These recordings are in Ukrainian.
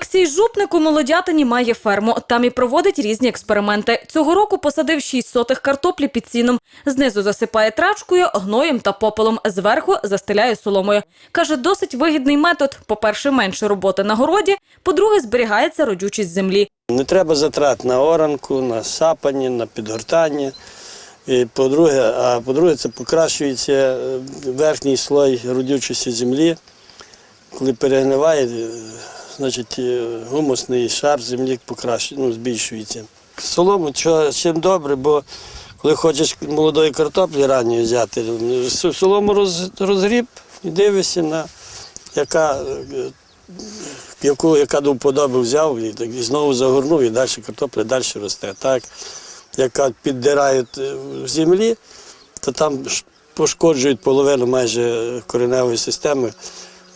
Олексій Жупник у Молодятині має ферму. Там і проводить різні експерименти. Цього року посадив 6 сотих картоплі під сіном. Знизу засипає трачкою, гноєм та попелом. Зверху застеляє соломою. Каже, досить вигідний метод. По-перше, менше роботи на городі. По-друге, зберігається родючість землі. Не треба затрат на оранку, на сапання, на підгортання. І по-друге, а по-друге, це покращується е, верхній слой родючості землі. Коли перегниває, е, значить е, гумусний шар землі покращує, ну, збільшується. Солому чим добре, бо коли хочеш молодої картоплі ранньої взяти, солому роз, розгріб і дивишся на яка е, яку, яка до вподоби взяв і, і знову загорнув, і далі картопля далі росте. Так, яка піддирають е, в землі, то там пошкоджують половину майже кореневої системи,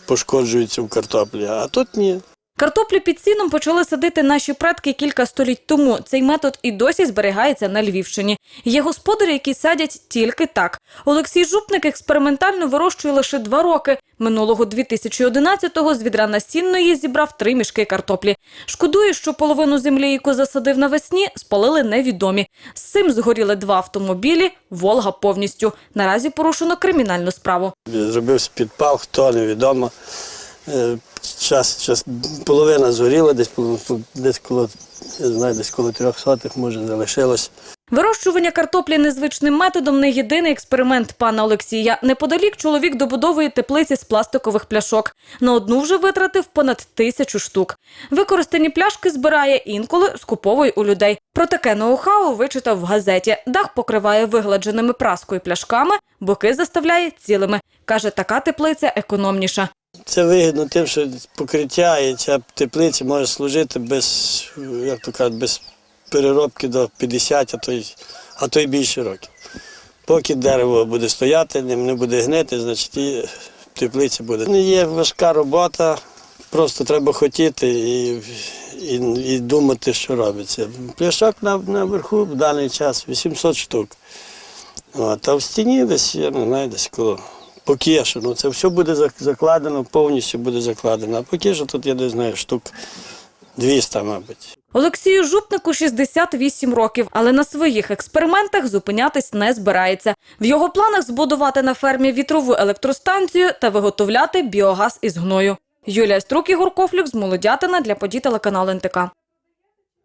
пошкоджуються в картоплі. А тут ні. Картоплю під сіном почали садити наші предки кілька століть тому. Цей метод і досі зберігається на Львівщині. Є господарі, які садять тільки так. Олексій Жупник експериментально вирощує лише два роки. Минулого 2011-го з відра насінної зібрав три мішки картоплі. Шкодує, що половину землі, яку засадив навесні, спалили невідомі. З цим згоріли два автомобілі. Волга повністю. Наразі порушено кримінальну справу. Зробився підпал, хто невідомо. Е, Час, час, половина згоріла, десь, десь коло, я знаю, десь коло трьох сотих, може, залишилось. Вирощування картоплі незвичним методом не єдиний експеримент пана Олексія. Неподалік чоловік добудовує теплиці з пластикових пляшок. На одну вже витратив понад тисячу штук. Використані пляшки збирає інколи скуповує у людей. Про таке ноу-хау вичитав в газеті. Дах покриває вигладженими праскою пляшками, боки заставляє цілими. Каже, така теплиця економніша. Це вигідно тим, що покриття і ця теплиця може служити без, як то кажуть, без переробки до 50, а то й, а то й більше років. Поки дерево буде стояти, не буде гнити, значить і теплиця буде. Не є важка робота, просто треба хотіти і, і, і думати, що робиться. Пляшок на, наверху в даний час 800 штук. От, а в стіні десь, я не знаю, десь коло поки що. Ну, це все буде закладено, повністю буде закладено. А поки що тут, я не знаю, штук 200, мабуть. Олексію Жупнику 68 років, але на своїх експериментах зупинятись не збирається. В його планах збудувати на фермі вітрову електростанцію та виготовляти біогаз із гною. Юлія Струк, Ігор Кофлюк з Молодятина для подій телеканалу НТК.